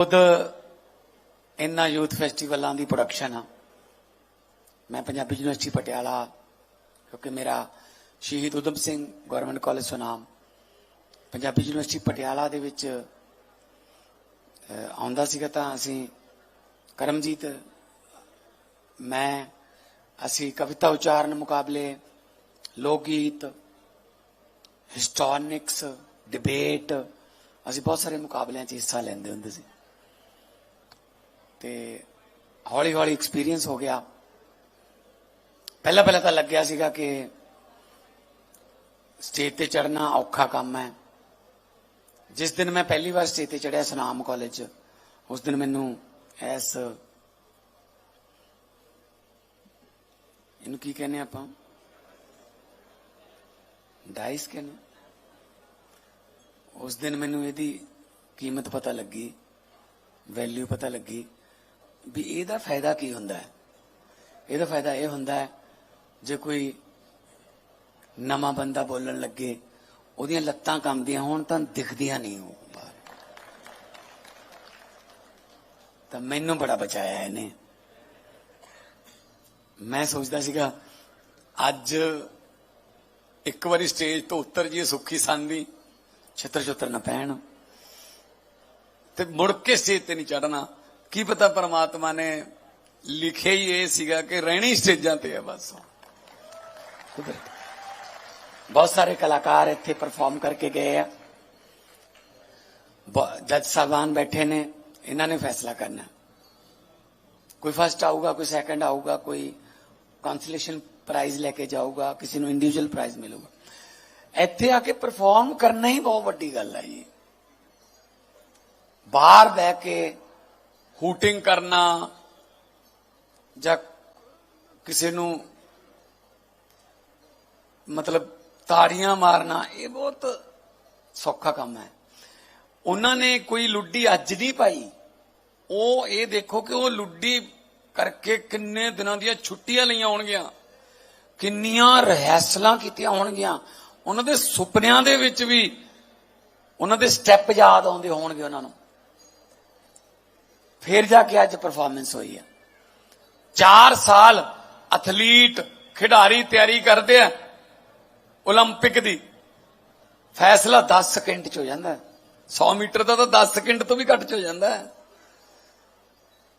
ਖੁਦ ਇੰਨਾ ਯੂਥ ਫੈਸਟੀਵਲਾਂ ਦੀ ਪ੍ਰੋਡਕਸ਼ਨ ਆ। ਮੈਂ ਪੰਜਾਬੀ ਯੂਨੀਵਰਸਿਟੀ ਪਟਿਆਲਾ, ਕਿਉਂਕਿ ਮੇਰਾ Shaheed Udham Singh government college Sunam Punjabi university Patiala ਦੇ ਵਿੱਚ ਆਉਂਦਾ ਸੀਗਾ ਤਾਂ ਅਸੀਂ ਕਰਮਜੀਤ, ਮੈਂ, ਅਸੀਂ ਕਵਿਤਾ ਉਚਾਰਨ ਮੁਕਾਬਲੇ ਲੋਕ ਗੀਤ ਹਿਸਟੋਰਿਕਸ ਡਿਬੇਟ ਅਸੀਂ ਬਹੁਤ ਸਾਰੇ ਮੁਕਾਬਲਿਆਂ 'ਚ ਹਿੱਸਾ ਲੈਂਦੇ ਹੁੰਦੇ ਸੀ। ਤੇ ਹੌਲੀ ਹੌਲੀ ਐਕਸਪੀਰੀਅੰਸ ਹੋ ਗਿਆ। ਪਹਿਲਾਂ ਪਹਿਲਾਂ ਤਾਂ ਲੱਗਿਆ ਸੀਗਾ ਕਿ ਸਟੇਜ ਤੇ ਚੜਨਾ ਔਖਾ ਕੰਮ ਹੈ। ਜਿਸ ਦਿਨ ਮੈਂ ਪਹਿਲੀ ਵਾਰ ਸਟੇਜ ਤੇ ਚੜਿਆ ਸੁਨਾਮ ਕਾਲਜ 'ਚ, ਉਸ ਦਿਨ ਮੈਨੂੰ ਐਸ ਇਹਨੂੰ ਕੀ ਕਹਿੰਦੇ ਆਪਾਂ? ਡਾਈਸ ਕਹਿੰਦੇ। ਉਸ ਦਿਨ ਮੈਨੂੰ ਇਹਦੀ ਕੀਮਤ ਪਤਾ ਲੱਗੀ ਵੈਲਿਊ ਪਤਾ ਲੱਗੀ। ਵੀ ਇਹਦਾ ਫਾਇਦਾ ਕੀ ਹੁੰਦਾ ਹੈ? ਇਹਦਾ ਫਾਇਦਾ ਇਹ ਹੁੰਦਾ ਹੈ, ਜੇ ਕੋਈ ਨਵਾਂ ਬੰਦਾ ਬੋਲਣ ਲੱਗੇ, ਉਹਦੀਆਂ ਲੱਤਾਂ ਕੰਬਦੀਆਂ ਹੋਣ ਤਾਂ ਦਿਖਦੀਆਂ ਨਹੀਂ ਉਹ ਬਾਹਰ। ਤਾਂ ਮੈਨੂੰ ਬੜਾ ਬਚਾਇਆ ਇਹਨੇ। ਮੈਂ ਸੋਚਦਾ ਸੀਗਾ, ਅੱਜ ਇੱਕ ਵਾਰੀ ਸਟੇਜ ਤੋਂ ਉੱਤਰ ਜੀ ਸੁੱਖੀ ਸੰਦੀ ਛਤਰ ਛਤਰ ਨਾ ਪੈਣ ਤੇ ਮੁੜ ਕੇ ਸਟੇਜ ਤੇ ਨਹੀਂ ਚੜਨਾ ਕੀ ਪਤਾ ਪਰਮਾਤਮਾ ਨੇ ਲਿਖਿਆ ਹੀ ਇਹ ਸੀਗਾ ਕਿ ਰਹਿਣੀ ਸਟੇਜਾਂ ਤੇ ਹੈ ਬਸ। ਕੁਦਰਤ ਬਹੁਤ ਸਾਰੇ ਕਲਾਕਾਰ ਇੱਥੇ ਪਰਫਾਰਮ ਕਰਕੇ ਗਏ ਆ। ਬ- ਜੱਜ ਸਾਹਿਬਾਨ ਬੈਠੇ ਨੇ, ਇਹਨਾਂ ਨੇ ਫੈਸਲਾ ਕਰਨਾ। ਕੋਈ ਫਸਟ ਆਊਗਾ, ਕੋਈ ਸੈਕੰਡ ਆਊਗਾ, ਕੋਈ ਕੰਸੋਲੇਸ਼ਨ ਪ੍ਰਾਈਜ਼ ਲੈ ਕੇ ਜਾਊਗਾ, ਕਿਸੇ ਨੂੰ ਇੰਡੀਵਿਜੂਅਲ ਪ੍ਰਾਈਜ਼ ਮਿਲੂਗਾ। ਇੱਥੇ ਆ ਕੇ ਪਰਫਾਰਮ ਕਰਨਾ ਹੀ ਬਹੁਤ ਵੱਡੀ ਗੱਲ ਹੈ ਜੀ। ਬਾਹਰ ਬਹਿ ਕੇ ਹੂਟਿੰਗ ਕਰਨਾ ਜਾਂ ਕਿਸੇ ਨੂੰ ਮਤਲਬ ਤਾੜੀਆਂ ਮਾਰਨਾ, ਇਹ ਬਹੁਤ ਸੌਖਾ ਕੰਮ ਹੈ। ਉਹਨਾਂ ਨੇ ਕੋਈ ਲੁੱਡੀ ਅੱਜ ਨਹੀਂ ਪਾਈ। ਉਹ ਇਹ ਦੇਖੋ ਕਿ ਉਹ ਲੁੱਡੀ ਕਰਕੇ ਕਿੰਨੇ ਦਿਨਾਂ ਦੀਆਂ ਛੁੱਟੀਆਂ ਲਈਆਂ ਹੋਣਗੀਆਂ। ਕਿੰਨੀਆਂ ਰਹਿਸਲਾਂ ਕੀਤੀਆਂ ਹੋਣਗੀਆਂ। ਉਹਨਾਂ ਦੇ ਸੁਪਨਿਆਂ ਦੇ ਵਿੱਚ ਵੀ ਉਹਨਾਂ ਦੇ ਸਟੈਪ ਯਾਦ ਆਉਂਦੇ ਹੋਣਗੇ ਉਹਨਾਂ ਨੂੰ। ਫਿਰ ਜਾ ਕੇ ਅੱਜ ਪਰਫਾਰਮੈਂਸ ਹੋਈ ਹੈ 4 ਸਾਲ ਐਥਲੀਟ ਖਿਡਾਰੀ ਤਿਆਰੀ ਕਰਦੇ ਆ 올림픽 ਦੀ ਫੈਸਲਾ 10 ਸਕਿੰਟ ਚ ਹੋ ਜਾਂਦਾ ਹੈ 100 ਮੀਟਰ ਦਾ ਤਾਂ 10 ਸਕਿੰਟ ਤੋਂ ਵੀ ਘੱਟ ਚ ਹੋ ਜਾਂਦਾ ਹੈ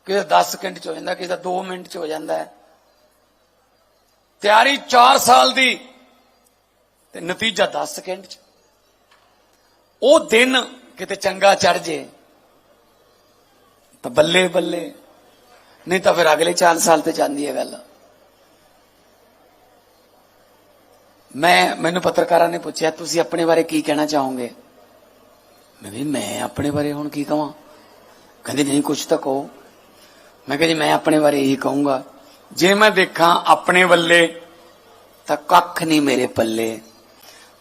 ਕਿਸੇ ਦਾ 10 ਸਕਿੰਟ ਚ ਹੋ ਜਾਂਦਾ ਕਿਸੇ ਦਾ 2 ਮਿੰਟ ਚ ਹੋ ਜਾਂਦਾ ਹੈ ਤਿਆਰੀ 4 ਸਾਲ ਦੀ ਤੇ ਨਤੀਜਾ 10 ਸਕਿੰਟ ਚ ਉਹ ਦਿਨ ਕਿਤੇ ਚੰਗਾ ਚੜ ਜੇ ਤਾਂ ਬੱਲੇ ਬੱਲੇ। ਨਹੀਂ ਤਾਂ ਫਿਰ ਅਗਲੇ 4 ਸਾਲ ਤੇ ਜਾਂਦੀ ਹੈ ਗੱਲ। ਮੈਂ, ਮੈਨੂੰ ਪੱਤਰਕਾਰਾਂ ਨੇ ਪੁੱਛਿਆ, ਤੁਸੀਂ ਆਪਣੇ ਬਾਰੇ ਕੀ ਕਹਿਣਾ ਚਾਹੋਗੇ? ਮੈਂ ਵੀ ਮੈਂ ਆਪਣੇ ਬਾਰੇ ਹੁਣ ਕੀ ਕਹਾਂ ਕਹਿੰਦੇ, ਨਹੀਂ ਕੁਝ ਤਾਂ ਕਹੋ। ਮੈਂ ਕਿਹਾ, ਜੀ, ਮੈਂ ਆਪਣੇ ਬਾਰੇ ਇਹੀ ਕਹੂੰਗਾ। ਜੇ ਮੈਂ ਦੇਖਾਂ ਆਪਣੇ ਵੱਲੇ ਤਾਂ ਕੱਖ ਨਹੀਂ ਮੇਰੇ ਪੱਲੇ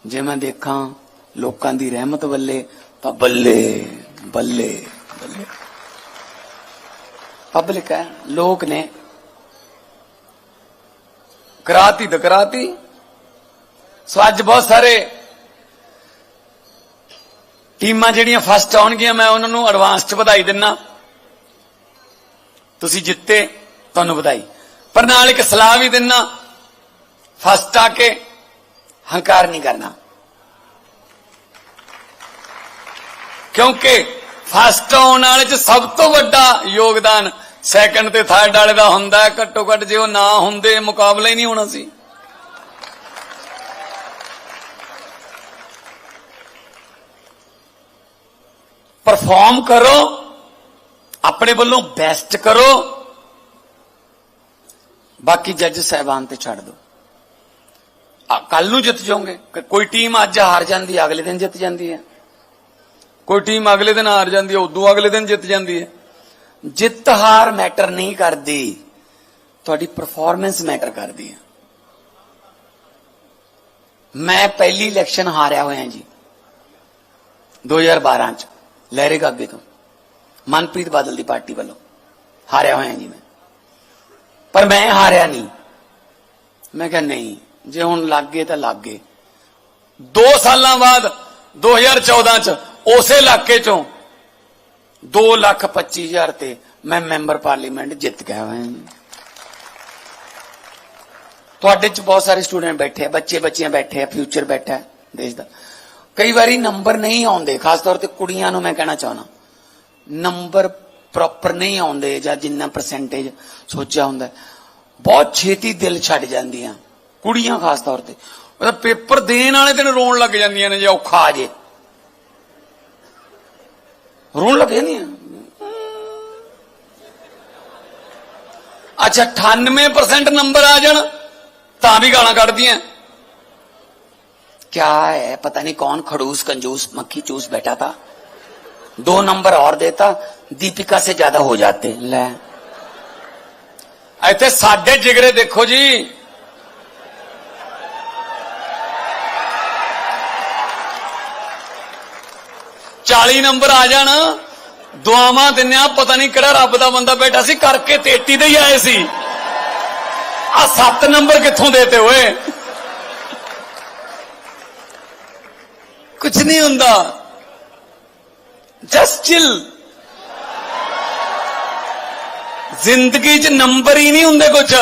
ਜੇ ਮੈਂ ਦੇਖਾਂ ਲੋਕਾਂ ਦੀ ਰਹਿਮਤ ਵੱਲੇ ਤਾਂ ਬੱਲੇ ਬੱਲੇ ਬੱਲੇ। ਪਬਲਿਕ ਹੈ, ਲੋਕ ਨੇ। ਕਰਾਤੀ ਤਾਂ ਕਰਾਤੀ। ਸੋ ਅੱਜ ਬਹੁਤ ਸਾਰੇ ਟੀਮਾਂ ਜਿਹੜੀਆਂ ਫਸਟ ਆਉਣਗੀਆਂ, ਮੈਂ ਉਹਨਾਂ ਨੂੰ ਐਡਵਾਂਸ ਚ ਵਧਾਈ ਦਿੰਨਾ। ਤੁਸੀਂ ਜਿੱਤੇ, ਤੁਹਾਨੂੰ ਵਧਾਈ। ਪਰ ਨਾਲ ਇੱਕ ਸਲਾਹ ਵੀ ਦਿੰਨਾ, ਫਸਟ ਆ ਕੇ ਹੰਕਾਰ ਨਹੀਂ ਕਰਨਾ। ਕਿਉਂਕਿ ਫਸਟ ਆਉਣ ਵਾਲੇ ਚ ਸਭ ਤੋਂ ਵੱਡਾ ਯੋਗਦਾਨ ਸੈਕੰਡ ਤੇ ਥਰਡ ਵਾਲੇ ਦਾ ਹੁੰਦਾ ਘੱਟੋ ਘੱਟ ਜੇ ਉਹ ਨਾ ਹੁੰਦੇ, ਮੁਕਾਬਲਾ ਹੀ ਨਹੀਂ ਹੋਣਾ ਸੀ। ਪਰਫਾਰਮ ਕਰੋ, ਆਪਣੇ ਵੱਲੋਂ ਬੈਸਟ ਕਰੋ। ਬਾਕੀ ਜੱਜ ਸਹਿਬਾਨ ਤੇ ਛੱਡ ਦਿਓ। ਕੱਲ ਨੂੰ ਜਿੱਤ ਜਾਓਗੇ। ਕੋਈ ਟੀਮ ਅੱਜ ਹਾਰ ਜਾਂਦੀ ਹੈ, ਅਗਲੇ ਦਿਨ ਜਿੱਤ ਜਾਂਦੀ ਹੈ। ਕੋਈ ਟੀਮ ਅਗਲੇ ਦਿਨ ਹਾਰ ਜਾਂਦੀ ਹੈ, ਉਦੋਂ ਅਗਲੇ ਦਿਨ ਜਿੱਤ ਜਾਂਦੀ ਹੈ। ਜਿੱਤ ਹਾਰ ਮੈਟਰ ਨਹੀਂ ਕਰਦੀ ਤੁਹਾਡੀ ਪਰਫਾਰਮੈਂਸ ਮੈਟਰ ਕਰਦੀ ਹੈ ਮੈਂ ਪਹਿਲੀ ਇਲੈਕਸ਼ਨ ਹਾਰਿਆ ਹੋਇਆ ਜੀ 2012 ਚ ਲਹਿਰੇ ਗਾਗੇ ਤੋਂ ਮਨਪ੍ਰੀਤ ਬਾਦਲ ਦੀ ਪਾਰਟੀ ਵੱਲੋਂ ਹਾਰਿਆ ਹੋਇਆ ਜੀ ਮੈਂ ਪਰ ਮੈਂ ਹਾਰਿਆ ਨਹੀਂ ਮੈਂ ਕਿਹਾ ਨਹੀਂ ਜੇ ਹੁਣ ਲੱਗ ਗਏ ਤਾਂ ਲੱਗ ਗਏ 2 ਸਾਲਾਂ ਬਾਅਦ 2014 ਚ ਉਸੇ ਇਲਾਕੇ ਚੋਂ 2 ਲੱਖ 25 ਹਜ਼ਾਰ ਤੇ ਮੈਂ ਮੈਂਬਰ ਪਾਰਲੀਮੈਂਟ ਜਿੱਤ ਗਿਆ ਹਾਂ ਤੁਹਾਡੇ ਚ ਬਹੁਤ ਸਾਰੇ ਸਟੂਡੈਂਟ ਬੈਠੇ ਆ, ਬੱਚੇ ਬੱਚੀਆਂ ਬੈਠੇ ਆ ਫਿਊਚਰ ਬੈਠਾ ਹੈ ਦੇਸ਼ ਦਾ। ਕਈ ਵਾਰੀ ਨੰਬਰ ਨਹੀਂ ਆਉਂਦੇ, ਖਾਸ ਤੌਰ ਤੇ ਕੁੜੀਆਂ ਨੂੰ ਮੈਂ ਕਹਿਣਾ ਚਾਹਣਾ ਨੰਬਰ ਪ੍ਰੋਪਰ ਨਹੀਂ ਆਉਂਦੇ ਜਾਂ ਜਿੰਨਾ ਪਰਸੈਂਟੇਜ ਸੋਚਿਆ ਹੁੰਦਾ ਬਹੁਤ ਛੇਤੀ ਦਿਲ ਛੱਡ ਜਾਂਦੀਆਂ ਕੁੜੀਆਂ ਖਾਸ ਤੌਰ ਤੇ। ਮਤਲਬ ਪੇਪਰ ਦੇਣ ਵਾਲੇ ਦਿਨ ਰੋਣ ਲੱਗ ਜਾਂਦੀਆਂ ਨੇ ਜੇ ਔਖਾ ਆ ਜੇ। रोन लगे नहीं अच्छा अठानवे परसेंट नंबर आ जान, ता भी गाला कट दिया। क्या है? पता नहीं कौन खड़ूस, कंजूस, मक्खी चूस बैठा था। दो नंबर और देता, दीपिका से ज़्यादा हो जाते। ले। ऐसे साढ़े जिगरे देखो जी। 40 ਨੰਬਰ ਆ ਜਾਣ। ਦੁਆਵਾਂ ਦਿੰਨਿਆ ਪਤਾ ਨਹੀਂ ਕਿਹੜਾ ਰੱਬ ਦਾ ਬੰਦਾ ਬੈਠਾ ਸੀ, ਕਰਕੇ 33 ਦੇ ਹੀ ਆਏ ਸੀ। ਆ 7 ਨੰਬਰ ਕਿੱਥੋਂ ਦੇਤੇ ਹੋਏ ਕੁਝ ਨਹੀਂ ਹੁੰਦਾ। ਜਸ ਚਿਲ ਜ਼ਿੰਦਗੀ 'ਚ ਨੰਬਰ ਹੀ ਨਹੀਂ ਹੁੰਦੇ ਕੁਝ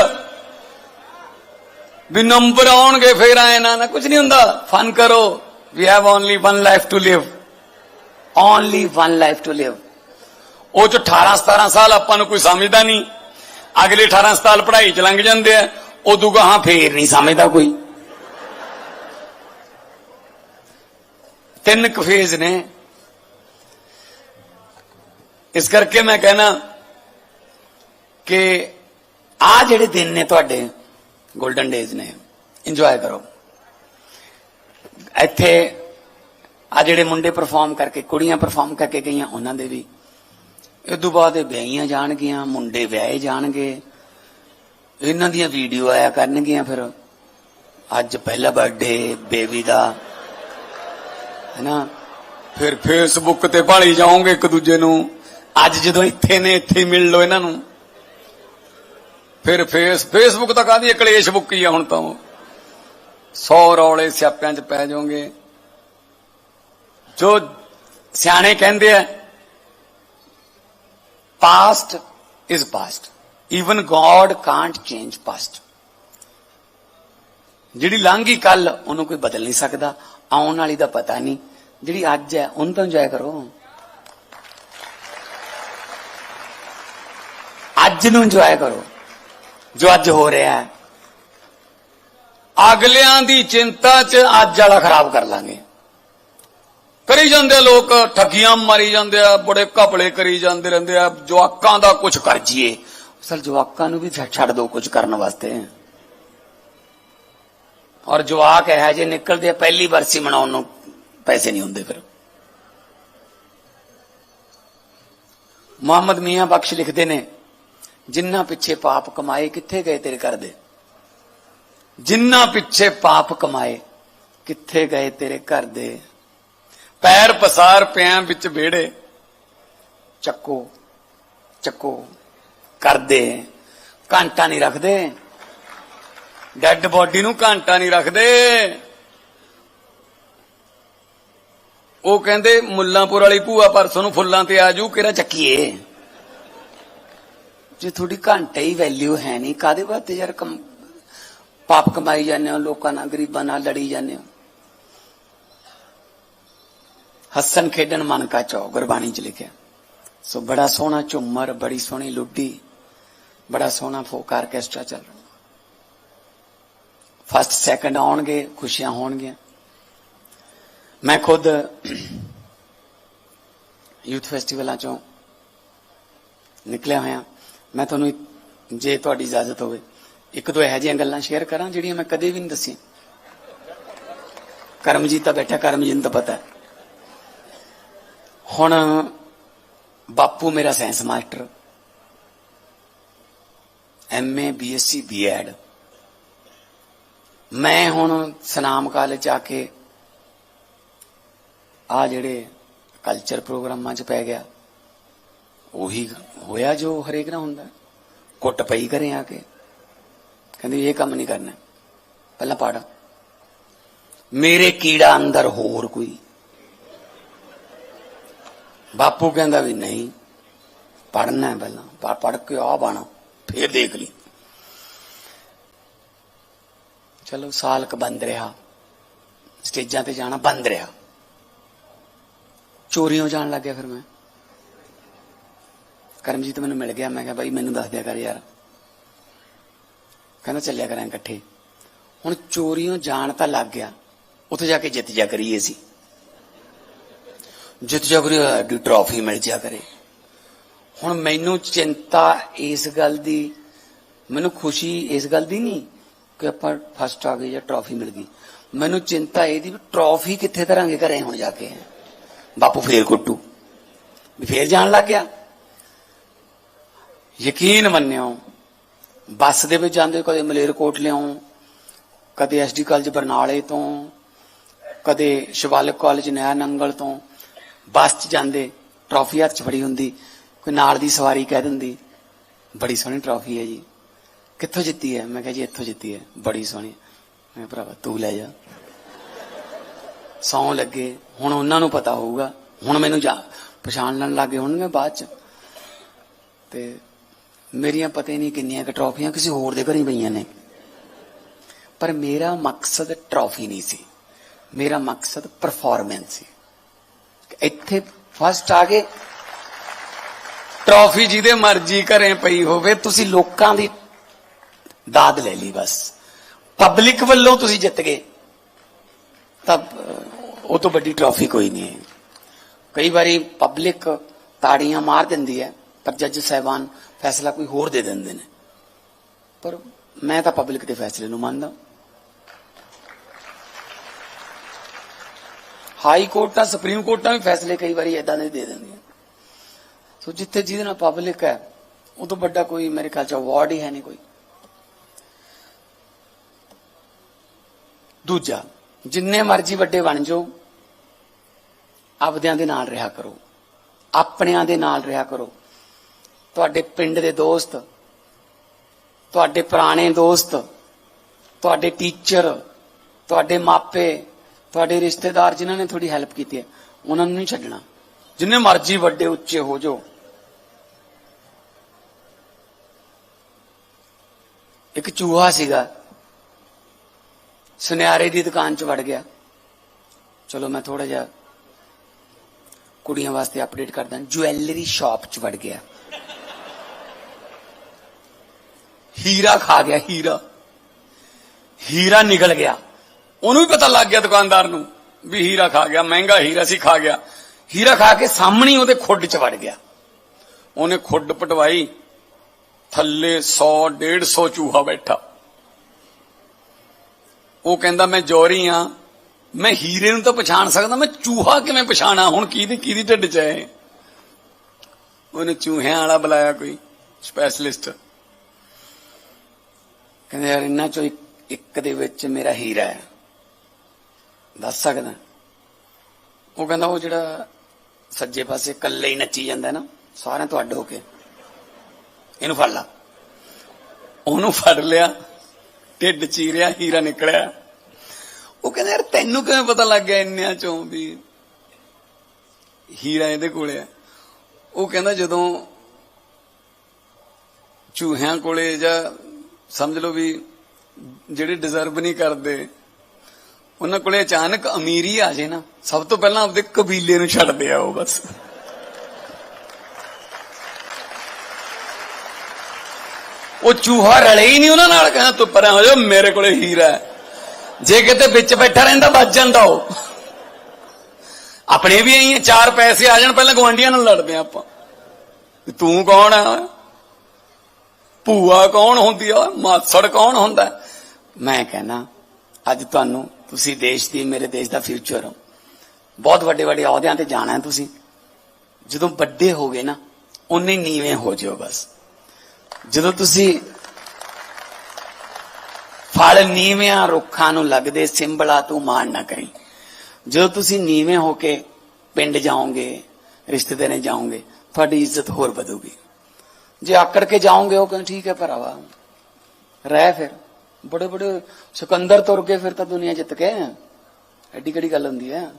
ਵੀ ਨੰਬਰ ਆਉਣਗੇ, ਫੇਰ ਆਏ ਨਾ ਨਾ ਕੁਝ ਨਹੀਂ ਹੁੰਦਾ। ਫਨ ਕਰੋ। We have only one life to live only one life to live ਉਹ ਚ 18 17 ਸਾਲ ਆਪਾਂ ਨੂੰ ਕੋਈ ਸਮਝਦਾ ਨਹੀਂ। ਅਗਲੇ 18 ਸਾਲ ਪੜ੍ਹਾਈ ਚ ਲੰਘ ਜਾਂਦੇ ਆ, ਉਦੋਂ ਗਾਹਾਂ ਫੇਰ ਨਹੀਂ ਸਮਝਦਾ ਕੋਈ। ਤਿੰਨ ਕੁ ਫੇਜ਼ ਨੇ। ਇਸ ਕਰਕੇ ਮੈਂ ਕਹਿਣਾ ਕਿ ਆ ਜਿਹੜੇ ਦਿਨ ਨੇ ਤੁਹਾਡੇ 골ਡਨ ਡੇਜ਼ ਨੇ ਇੰਜੋਏ ਕਰੋ। ਇੱਥੇ ਆ ਜਿਹੜੇ ਮੁੰਡੇ ਪਰਫਾਰਮ ਕਰਕੇ, ਕੁੜੀਆਂ ਪਰਫਾਰਮ ਕਰਕੇ ਗਈਆਂ, ਉਹਨਾਂ ਦੇ ਵੀ। ਇਹ ਤੋਂ ਬਾਅਦ ਇਹ ਵਿਆਹੀਆਂ ਜਾਣਗੀਆਂ, ਮੁੰਡੇ ਵਿਆਹੇ ਜਾਣਗੇ। ਇਹਨਾਂ ਦੀਆਂ ਵੀਡੀਓ ਆਇਆ ਕਰਨਗੀਆਂ ਫਿਰ। ਅੱਜ ਪਹਿਲਾ ਬਰਥਡੇ ਬੇਬੀ ਦਾ। ਹੈਨਾ? ਫਿਰ ਫੇਸਬੁੱਕ ਤੇ ਭਾਲੀ ਜਾਓਗੇ ਇੱਕ ਦੂਜੇ ਨੂੰ। ਅੱਜ ਜਦੋਂ ਇੱਥੇ ਨੇ, ਇੱਥੇ ਮਿਲ ਲਓ ਇਹਨਾਂ ਨੂੰ। ਫਿਰ ਫੇਸ ਫੇਸਬੁੱਕ ਤਾਂ ਕਾਹਦੀ ਕਲੇਸ਼ ਬੁੱਕੀ ਆ ਹੁਣ ਤਾਂ ਉਹ। 100 ਰੌਲੇ ਸਿਆਪਿਆਂ 'ਚ ਪੈ ਜਾਓਗੇ। ਜੋ ਸਿਆਣੇ ਕਹਿੰਦੇ ਆ past is past even God can't change past ਜਿਹੜੀ ਲੰਘੀ ਕੱਲ ਉਹਨੂੰ ਕੋਈ ਬਦਲ ਨਹੀਂ ਸਕਦਾ। ਆਉਣ ਵਾਲੀ ਦਾ ਪਤਾ ਨਹੀਂ। ਜਿਹੜੀ ਅੱਜ ਹੈ, ਉਹਨੂੰ ਤਾਂ ਇੰਜੋਏ ਕਰੋ। ਅੱਜ ਨੂੰ ਇੰਜੋਏ ਕਰੋ। ਜੋ ਅੱਜ ਹੋ ਰਿਹਾ ਹੈ। ਅਗਲਿਆਂ ਦੀ ਚਿੰਤਾ 'ਚ ਅੱਜ ਵਾਲਾ ਖਰਾਬ ਕਰ ਲਾਂਗੇ। ਕਰੀ ਜਾਂਦੇ ਆ ਲੋਕ, ਠੱਗੀਆਂ ਮਾਰੀ ਜਾਂਦੇ ਆ, ਬੜੇ ਘਪਲੇ ਕਰੀ ਜਾਂਦੇ ਰਹਿੰਦੇ ਆ, ਜਵਾਕਾਂ ਦਾ ਕੁਝ ਕਰ ਜੀਏ। ਅਸਲ ਜਵਾਕਾਂ ਨੂੰ ਵੀ ਛੱਡ ਦੋ ਕੁਝ ਕਰਨ ਵਾਸਤੇ। ਔਰ ਜਵਾਕ ਇਹ ਜੇ ਨਿਕਲਦੇ ਆ, ਪਹਿਲੀ ਵਰਸੀ ਮਨਾਉਣ ਨੂੰ ਪੈਸੇ ਨਹੀਂ ਹੁੰਦੇ ਫਿਰ। ਮੁਹੰਮਦ ਮੀਆਂ ਬਖਸ਼ ਲਿਖਦੇ ਨੇ, ਜਿੰਨਾ ਪਿੱਛੇ ਪਾਪ ਕਮਾਏ, ਕਿੱਥੇ ਗਏ ਤੇਰੇ ਘਰ ਦੇ? ਜਿੰਨਾ ਪਿੱਛੇ ਪਾਪ ਕਮਾਏ, ਕਿੱਥੇ ਗਏ ਤੇਰੇ ਘਰ ਦੇ? ਪੈਰ ਪਸਾਰ ਪਿਆ ਵਿੱਚ ਵਿਹੜੇ। ਚੱਕੋ ਚੱਕੋ, ਕਰਦੇ। ਘੰਟਾ ਨਹੀਂ ਰੱਖਦੇ। ਡੈੱਡ ਬੋਡੀ ਨੂੰ ਘੰਟਾ ਨਹੀਂ ਰੱਖਦੇ। ਉਹ ਕਹਿੰਦੇ, ਮੁੱਲਾਂਪੁਰ ਵਾਲੀ ਭੂਆ ਪਰਸੋਂ ਨੂੰ ਫੁੱਲਾਂ ਤੇ ਆਜੂ, ਕਿਹੜਾ ਚੱਕੀਏ? ਜੇ ਤੁਹਾਡੀ ਘੰਟੇ ਹੀ ਵੈਲਿਊ ਹੈ ਨਹੀਂ ਕਾਦੇ ਵਾਸਤੇ ਯਾਰ ਕਮ, ਪਾਪ ਕਮਾਈ ਜਾਂਦੇ ਹੋ, ਲੋਕਾਂ ਨਾਲ, ਗਰੀਬਾਂ ਨਾਲ ਲੜੀ ਜਾਂਦੇ ਹੋ? ਹੱਸਣ ਖੇਡਣ ਮਨ ਕਾ ਚੋ ਗੁਰਬਾਣੀ ਚ ਲਿਖਿਆ। ਸੋ ਬੜਾ ਸੋਹਣਾ ਝੁੰਮਰ, ਬੜੀ ਸੋਹਣੀ ਲੁੱਡੀ, ਬੜਾ ਸੋਹਣਾ ਫੋਕ ਆਰਕੈਸਟਰਾ ਚੱਲ ਰਿਹਾ। ਫਸਟ ਸੈਕੰਡ ਆਉਣਗੇ, ਖੁਸ਼ੀਆਂ ਹੋਣਗੀਆਂ। ਮੈਂ ਖੁਦ ਯੂਥ ਫੈਸਟੀਵਲਾਂ ਚੋਂ ਨਿਕਲਿਆ ਹੋਇਆ। ਮੈਂ ਤੁਹਾਨੂੰ ਜੇ ਤੁਹਾਡੀ ਇਜਾਜ਼ਤ ਹੋਵੇ, ਇੱਕ ਦੋ ਇਹੋ ਜਿਹੀਆਂ ਗੱਲਾਂ ਸ਼ੇਅਰ ਕਰਾਂ, ਜਿਹੜੀਆਂ ਮੈਂ ਕਦੇ ਵੀ ਨਹੀਂ ਦੱਸੀਆਂ। ਕਰਮਜੀਤ ਤਾਂ ਬੈਠਾ, ਕਰਮਜੀਤ ਨੂੰ ਤਾਂ ਪਤਾ ਹੈ। ਹੁਣ ਬਾਪੂ ਮੇਰਾ science master MA BSc BEd ਮੈਂ ਹੁਣ ਸਨਾਮ ਕਾਲਜ ਆ ਕੇ ਆ ਜਿਹੜੇ ਕਲਚਰ ਪ੍ਰੋਗਰਾਮਾਂ 'ਚ ਪੈ ਗਿਆ, ਉਹੀ ਹੋਇਆ ਜੋ ਹਰੇਕ ਨਾਲ ਹੁੰਦਾ। ਕੁੱਟ ਪਈ ਕਰੇ ਆ ਕੇ। ਕਹਿੰਦੇ, ਇਹ ਕੰਮ ਨਹੀਂ ਕਰਨਾ। ਪਹਿਲਾਂ ਪੜ। ਮੇਰੇ ਕੀੜਾ ਅੰਦਰ ਹੋਰ ਕੋਈ ਬਾਪੂ ਕਹਿੰਦਾ ਵੀ ਨਹੀਂ ਪੜਨਾ ਪਹਿਲਾਂ ਪੜ ਪੜ ਕੇ ਆ ਬਣਾ, ਫੇਰ ਦੇਖ ਲਈ। ਚਲੋ ਸਾਲ ਕ ਬੰਦ ਰਿਹਾ, ਸਟੇਜਾਂ ਤੇ ਜਾਣਾ ਬੰਦ ਰਿਹਾ। ਚੋਰੀਆਂ ਜਾਣ ਲੱਗ ਗਿਆ ਫਿਰ ਮੈਂ। ਕਰਮਜੀਤ ਮੈਨੂੰ ਮਿਲ ਗਿਆ, ਮੈਂ ਕਿਹਾ ਬਾਈ ਮੈਨੂੰ ਦੱਸ ਦਿਆ ਕਰ ਯਾਰ। ਕਹਿੰਦਾ ਚੱਲਿਆ ਕਰਾਂ ਇਕੱਠੇ। ਹੁਣ ਚੋਰੀਆਂ ਜਾਣ ਤਾਂ ਲੱਗ ਗਿਆ, ਉੱਥੇ ਜਾ ਕੇ ਜਿੱਤ ਜਾ ਕਰੀਏ ਸੀ ਜਿੱਤ ਜਾ ਕਰੀ ਟਰਾਫੀ ਮਿਲ ਜਾ ਕਰੇ। ਹੁਣ ਮੈਨੂੰ ਚਿੰਤਾ ਇਸ ਗੱਲ ਦੀ, ਮੈਨੂੰ ਖੁਸ਼ੀ ਇਸ ਗੱਲ ਦੀ ਨਹੀਂ ਕਿ ਆਪਾਂ ਫਸਟ ਆ ਗਏ ਜਾਂ ਟਰਾਫੀ ਮਿਲ ਗਈ। ਮੈਨੂੰ ਚਿੰਤਾ ਇਹਦੀ ਵੀ ਟਰਾਫੀ ਕਿੱਥੇ ਧਰਾਂਗੇ ਘਰੇ ਹੁਣ ਜਾ ਕੇ। ਬਾਪੂ ਫੇਰ ਕੁੱਟੂ। ਵੀ ਫੇਰ ਜਾਣ ਲੱਗ ਗਿਆ। ਯਕੀਨ ਮੰਨਿਓ, ਬੱਸ ਦੇ ਵਿੱਚ ਜਾਂਦੇ ਕਦੇ ਮਲੇਰਕੋਟ ਲਿਆਉਂ, ਕਦੇ ਐਸਡੀ ਕਾਲਜ ਬਰਨਾਲੇ ਤੋਂ, ਕਦੇ ਸ਼ਿਵਾਲਿਕ ਕਾਲਜ ਨਇਆ ਨੰਗਲ ਤੋਂ ਬੱਸ 'ਚ ਜਾਂਦੇ ਟਰਾਫੀ ਹੱਥ 'ਚ ਫੜੀ ਹੁੰਦੀ ਕੋਈ ਨਾਲ ਦੀ ਸਵਾਰੀ ਕਹਿ ਦਿੰਦੀ ਬੜੀ ਸੋਹਣੀ ਟਰਾਫੀ ਹੈ ਜੀ। ਕਿੱਥੋਂ ਜਿੱਤੀ ਹੈ? ਮੈਂ ਕਿਹਾ ਜੀ ਇੱਥੋਂ ਜਿੱਤੀ ਹੈ ਬੜੀ ਸੋਹਣੀ। ਮੈਂ ਕਿਹਾ, ਭਰਾਵਾ ਤੂੰ ਲੈ ਜਾ। ਸੌਂ ਲੱਗੇ ਹੁਣ ਉਹਨਾਂ ਨੂੰ ਪਤਾ ਹੋਊਗਾ ਹੁਣ ਮੈਨੂੰ ਜਾ ਪਛਾਣ ਪਛਾਣਨ ਲੱਗੇ ਹੋਣਗੇ ਬਾਅਦ 'ਚ। ਤੇ ਮੇਰੀਆਂ ਪਤਾ ਹੀ ਨਹੀਂ ਕਿੰਨੀਆਂ ਕਿ ਟਰਾਫੀਆਂ ਕਿਸੇ ਹੋਰ ਦੇ ਘਰ ਹੀ ਪਈਆਂ ਨੇ। ਪਰ ਮੇਰਾ ਮਕਸਦ ਟਰਾਫੀ ਨਹੀਂ ਸੀ। ਮੇਰਾ ਮਕਸਦ ਪਰਫਾਰਮੈਂਸ ਸੀ। ਇੱਥੇ ਫਸਟ ਆ ਗਏ ਟਰੋਫੀ ਜਿਹਦੇ ਮਰਜ਼ੀ ਘਰੇ ਪਈ ਹੋਵੇ, ਤੁਸੀਂ ਲੋਕਾਂ ਦੀ ਦਾਦ ਲੈ ਲਈ ਬਸ। ਪਬਲਿਕ ਵੱਲੋਂ ਤੁਸੀਂ ਜਿੱਤ ਗਏ। ਤਾਂ ਉਹ ਤੋਂ ਵੱਡੀ ਟਰੋਫੀ ਕੋਈ ਨਹੀਂ ਹੈ। ਕਈ ਵਾਰੀ ਪਬਲਿਕ ਤਾੜੀਆਂ ਮਾਰ ਦਿੰਦੀ ਹੈ, ਪਰ ਜੱਜ ਸਾਹਿਬਾਨ ਫੈਸਲਾ ਕੋਈ ਹੋਰ ਦੇ ਦਿੰਦੇ ਨੇ। ਪਰ ਮੈਂ ਤਾਂ ਪਬਲਿਕ ਦੇ ਫੈਸਲੇ ਨੂੰ ਮੰਨਦਾ। ਹਾਈ ਕੋਰਟਾਂ ਸੁਪਰੀਮ ਕੋਰਟਾਂ ਵੀ ਫੈਸਲੇ ਕਈ ਵਾਰੀ ਇਦਾਂ ਦੇ ਦੇ ਦਿੰਦੀਆਂ। ਸੋ ਜਿੱਥੇ ਜਿਹਦੇ ਨਾਲ ਪਬਲਿਕ ਹੈ, ਉਹ ਤੋਂ ਵੱਡਾ ਕੋਈ ਮੇਰੇ ਖਿਆਲ ਚ ਅਵਾਰਡ ਹੀ ਹੈ ਨਹੀਂ ਕੋਈ। ਦੂਜਾ, ਜਿੰਨੇ ਮਰਜ਼ੀ ਵੱਡੇ ਬਣ ਜਾਓ, ਆਪਦਿਆਂ ਦੇ ਨਾਲ ਰਿਹਾ ਕਰੋ। ਆਪਣਿਆਂ ਦੇ ਨਾਲ ਰਿਹਾ ਕਰੋ। ਤੁਹਾਡੇ ਪਿੰਡ ਦੇ ਦੋਸਤ, ਤੁਹਾਡੇ ਪੁਰਾਣੇ ਦੋਸਤ, ਤੁਹਾਡੇ ਟੀਚਰ, ਤੁਹਾਡੇ ਮਾਪੇ ਤੁਹਾਡੇ ਰਿਸ਼ਤੇਦਾਰ ਜਿਨ੍ਹਾਂ ਨੇ ਤੁਹਾਡੀ ਹੈਲਪ ਕੀਤੀ ਹੈ, ਉਹਨਾਂ ਨੂੰ ਨਹੀਂ ਛੱਡਣਾ। ਜਿੰਨੇ ਮਰਜ਼ੀ ਵੱਡੇ, ਉੱਚੇ ਹੋ ਜਾਓ। ਇੱਕ ਚੂਹਾ ਸੀਗਾ। ਸੁਨਿਆਰੇ ਦੀ ਦੁਕਾਨ 'ਚ ਵੜ ਗਿਆ। ਚਲੋ ਮੈਂ ਥੋੜਾ ਜਿਹਾ ਕੁੜੀਆਂ ਵਾਸਤੇ ਅਪਡੇਟ ਕਰਦਾ। ਜੁਐਲਰੀ ਸ਼ਾਪ 'ਚ ਵੜ ਗਿਆ। ਹੀਰਾ ਖਾ ਗਿਆ, ਹੀਰਾ। ਹੀਰਾ ਨਿਕਲ ਗਿਆ। ਉਹਨੂੰ ਵੀ ਪਤਾ ਲੱਗ ਗਿਆ ਦੁਕਾਨਦਾਰ ਨੂੰ ਵੀ ਹੀਰਾ ਖਾ ਗਿਆ, ਮਹਿੰਗਾ ਹੀਰਾ ਸੀ, ਖਾ ਗਿਆ। ਹੀਰਾ ਖਾ ਕੇ ਸਾਹਮਣੇ ਉਹਦੇ ਖੁੱਡ 'ਚ ਵੜ ਗਿਆ। ਉਹਨੇ ਖੁੱਡ ਪਟਵਾਈ, ਥੱਲੇ 100 150 ਚੂਹਾ ਬੈਠਾ। ਉਹ ਕਹਿੰਦਾ, ਮੈਂ ਜੋਰੀ ਆ, ਮੈਂ ਹੀਰੇ ਨੂੰ ਤਾਂ ਪਛਾਣ ਸਕਦਾ, ਮੈਂ ਚੂਹਾ ਕਿਵੇਂ ਪਛਾਣਾ? ਹੁਣ ਕਿਹਦੀ ਕਿਹਦੀ ਢਿੱਡ 'ਚ ਹੈ ਉਹਨੇ ਚੂਹਿਆਂ ਵਾਲਾ ਬੁਲਾਇਆ ਕੋਈ ਸਪੈਸ਼ਲਿਸਟ ਕਹਿੰਦੇ, ਯਾਰ, ਇਹਨਾਂ ਚੋਂ ਇੱਕ ਦੇ ਵਿੱਚ ਮੇਰਾ ਹੀਰਾ ਹੈ। ਦੱਸ ਸਕਦਾ। ਉਹ ਕਹਿੰਦਾ ਉਹ ਜਿਹੜਾ ਸੱਜੇ ਪਾਸੇ ਇਕੱਲੇ ਹੀ ਨੱਚੀ ਜਾਂਦਾ ਨਾ, ਸਾਰਿਆਂ ਤੋਂ ਅੱਡ ਹੋ ਕੇ, ਇਹਨੂੰ ਫੜ ਲਾ। ਉਹਨੂੰ ਫੜ ਲਿਆ, ਢਿੱਡ ਚੀਰਿਆ, ਹੀਰਾ ਨਿਕਲਿਆ। ਉਹ ਕਹਿੰਦਾ, ਯਾਰ ਤੈਨੂੰ ਕਿਵੇਂ ਪਤਾ ਲੱਗ ਗਿਆ ਇੰਨਿਆਂ ਚੋਂ ਵੀ ਹੀਰਾ ਇਹਦੇ ਕੋਲੇ ਆ? ਉਹ ਕਹਿੰਦਾ, ਜਦੋਂ ਚੂਹਿਆਂ ਕੋਲੇ ਜਾਂ ਸਮਝ ਲਓ ਵੀ ਜਿਹੜੇ ਡਿਜ਼ਰਵ ਨਹੀਂ ਕਰਦੇ ਉਹਨਾਂ ਕੋਲੇ ਅਚਾਨਕ ਅਮੀਰੀ ਆ ਜੇ ਨਾ, ਸਭ ਤੋਂ ਪਹਿਲਾਂ ਆਪਦੇ ਕਬੀਲੇ ਨੂੰ ਛੱਡਦੇ ਆ ਉਹ ਬਸ। ਉਹ ਚੂਹਾ ਰਲੇ ਹੀ ਨਹੀਂ ਉਹਨਾਂ ਨਾਲ, ਕਹਿੰਦਾ ਤੂੰ ਪਰਾਂ ਹੋ ਜਾ, ਮੇਰੇ ਕੋਲੇ ਹੀਰਾ ਜੇ ਕਿਤੇ ਵਿੱਚ ਬੈਠਾ ਰਹਿੰਦਾ, ਵੱਜ ਜਾਂਦਾ ਉਹ। ਆਪਣੇ ਵੀ ਆਈ ਚਾਰ ਪੈਸੇ ਆ ਜਾਣ, ਪਹਿਲਾਂ ਗਵਾਂਡੀਆਂ ਨਾਲ ਲੜਦੇ ਆ ਆਪਾਂ। ਤੂੰ ਕੌਣ ਆ? ਭੂਆ ਕੌਣ ਹੁੰਦੀ ਆ? ਮਾਸੜ ਕੌਣ ਹੁੰਦਾ? ਮੈਂ ਕਹਿੰਦਾ, ਅੱਜ ਤੁਹਾਨੂੰ ਤੁਸੀਂ ਦੇਸ਼ ਦੀ, ਮੇਰੇ ਦੇਸ਼ ਦਾ ਫਿਊਚਰ ਹੋ। ਬਹੁਤ ਵੱਡੇ ਵੱਡੇ ਅਹੁਦਿਆਂ ਤੇ ਜਾਣਾ ਹੈ ਤੁਸੀਂ। ਜਦੋਂ ਵੱਡੇ ਹੋਗੇ ਨਾ, ਉਨੇ ਨੀਵੇਂ ਹੋ ਜਿਓ ਬਸ। ਜਦੋਂ ਤੁਸੀਂ ਫਲ ਨੀਵਿਆਂ ਰੁੱਖਾਂ ਨੂੰ ਲੱਗਦੇ, ਸਿੰਬਲਾ ਤੂੰ ਮਾਣ ਨਾ ਕਰੀ। ਜਦੋਂ ਤੁਸੀਂ ਨੀਵੇਂ ਹੋ ਕੇ ਪਿੰਡ ਜਾਓਗੇ, ਰਿਸ਼ਤੇਦਾਰਾਂ ਜਾਓਗੇ, ਤੁਹਾਡੀ ਇੱਜ਼ਤ ਹੋਰ ਵਧੂਗੀ। ਜੇ ਆਕੜ ਕੇ ਜਾਓਗੇ, ਉਹ ਕਹਿੰਦੇ, ਠੀਕ ਹੈ ਭਰਾਵਾ, ਰਹਿ ਫਿਰ। ਬੜੇ ਬੜੇ ਸਿਕੰਦਰ ਤੁਰ ਕੇ ਫਿਰ ਤਾਂ ਦੁਨੀਆ ਜਿੱਤ ਕੇ ਐਡੀ ਕਿਹੜੀ ਗੱਲ ਹੁੰਦੀ ਹੈ?